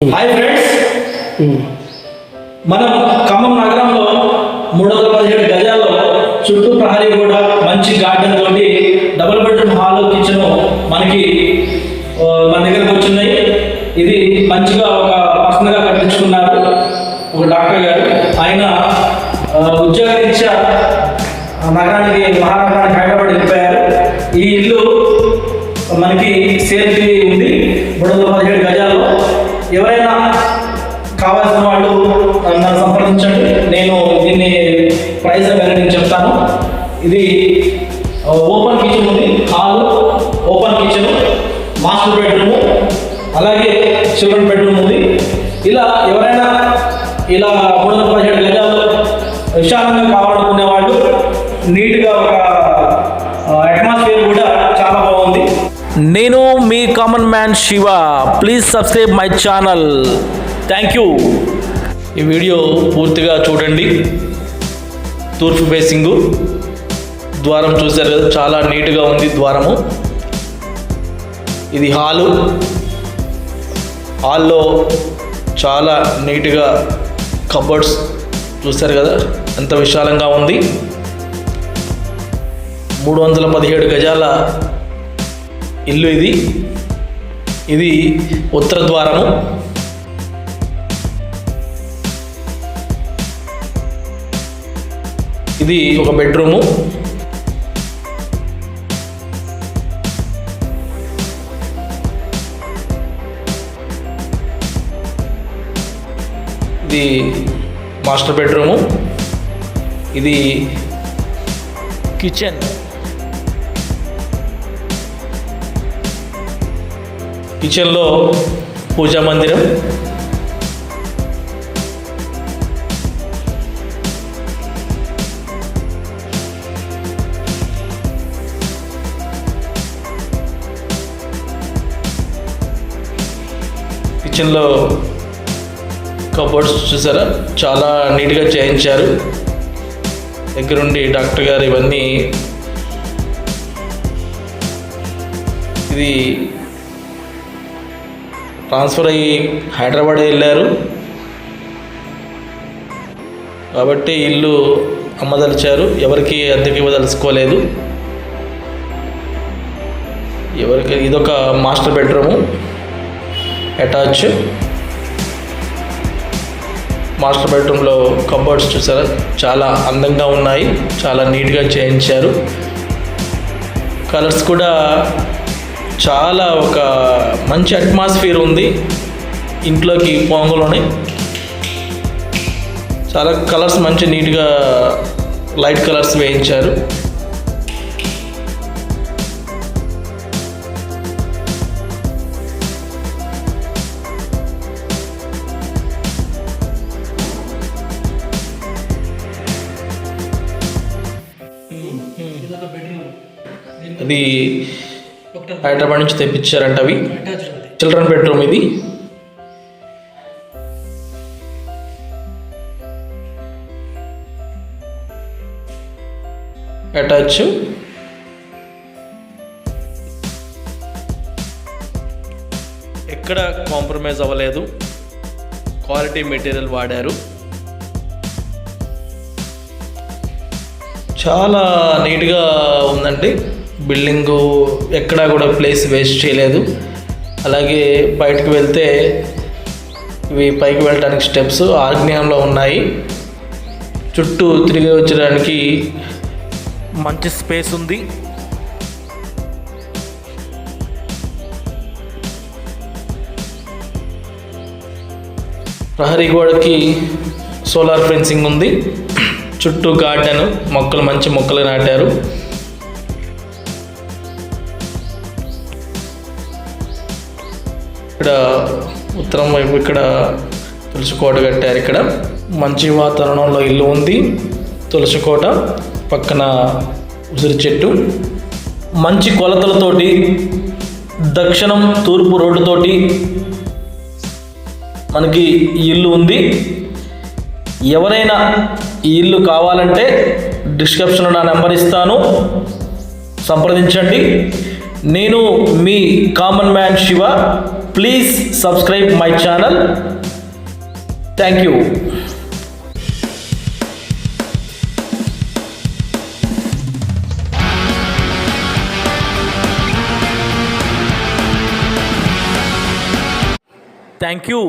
Hi friends మనం ఖమ్మం నగరంలో మూడు వందల పదిహేడు గజాల్లో చుట్టూ ప్రహరీ కూడా మంచి గార్డెన్ తోటి డబుల్ బెడ్రూమ్ హాల్ కిచెన్ మనకి మన దగ్గరకు వచ్చినాయి. ఇది మంచిగా ఒక పర్సనల్గా కట్టించుకున్నారు ఒక డాక్టర్ గారు. ఆయన ఉద్యోగరీత్యా ఆ, నగరానికి మహానగరానికి ఎవరైనా కావాల్సిన వాళ్ళు నన్ను సంప్రదించండి. నేను దీన్ని ప్రైస్ అనేది నేను చెప్తాను. ఇది ఓపెన్ కిచెన్ ఉంది hall open kitchen master bedroom అలాగే చిల్డ్రన్ బెడ్రూమ్ ఉంది. ఇలా ఎవరైనా ఇలా మూడు వందల పదిహేడు గజాలు విశాలంగా కావాలనుకునే వాళ్ళు నీట్గా ఒక అట్మాస్ఫియర్ కూడా చాలా బాగుంది. నేను common man Shiva. Please subscribe my channel thank you ఈ వీడియో పూర్తిగా చూడండి. తూర్పు ఫేసింగ్ ద్వారం చూశారు కదా చాలా నీట్గా ఉంది ద్వారము. ఇది హాలు. హాల్లో చాలా నీట్గా కబర్డ్స్ చూశారు కదా ఎంత విశాలంగా ఉంది. మూడు వందల పదిహేడు గజాల ఇల్లు ఇది. ఇది ఉత్తర ద్వారము. ఇది ఒక బెడ్రూము. ఇది మాస్టర్ బెడ్రూము. ఇది కిచెన్. కిచెన్లో పూజా మందిరం. కిచెన్లో కబోర్డ్స్ చూసారా? చాలా నీట్గా చేయించారు. దగ్గరుండి డాక్టర్ గారు ఇవన్నీ ఇది ట్రాన్స్ఫర్ అయ్యి హైదరాబాద్ వెళ్ళారు. కాబట్టి ఇల్లు అమ్మదలిచారు. ఎవరికి అద్దెకి ఇవ్వదలుచుకోలేదు. ఎవరికి ఇదొక మాస్టర్ బెడ్రూము. అటాచ్. మాస్టర్ బెడ్రూమ్లో కబోర్డ్స్ చూసారా? చాలా అందంగా ఉన్నాయి. చాలా నీట్గా చేయించారు. కలర్స్ కూడా చాలా ఒక మంచి అట్మాస్ఫియర్ ఉంది ఇంట్లోకి పోంగలోనే. చాలా కలర్స్ మంచి నీట్గా లైట్ కలర్స్ వేయించారు. అది హైదరాబాద్ నుంచి తెప్పించారంట అవి. చిల్డ్రన్ బెడ్రూమ్ ఇది. అటాచ్. ఎక్కడ కాంప్రమైజ్ అవ్వలేదు. క్వాలిటీ మెటీరియల్ వాడారు. చాలా నీట్గా ఉందండి. బిల్డింగు ఎక్కడా కూడా ప్లేస్ వేస్ట్ చేయలేదు. అలాగే బయటకు వెళ్తే ఇవి పైకి వెళ్ళడానికి స్టెప్స్ ఆగ్నేయంలో ఉన్నాయి. చుట్టూ తిరిగి వచ్చడానికి మంచి స్పేస్ ఉంది. ప్రహరీ గోడకి సోలార్ ఫెన్సింగ్ ఉంది. చుట్టూ గార్డెన్ మొక్కలు మంచి మొక్కలు నాటారు. ఇక్కడ ఉత్తరం వైపు ఇక్కడ తులసి కోట కట్టారు ఇక్కడ. మంచి వాతావరణంలో ఇల్లు ఉంది. తులసికోట పక్కన ఉసిరి చెట్టు. మంచి కొలతలతోటి దక్షిణం తూర్పు రోడ్డుతోటి మనకి ఈ ఇల్లు ఉంది. ఎవరైనా ఈ ఇల్లు కావాలంటే డిస్క్రిప్షన్లో నా నెంబర్ ఇస్తాను. సంప్రదించండి. నేను మీ common man Shiva. Please subscribe my channel. Thank you. Thank you.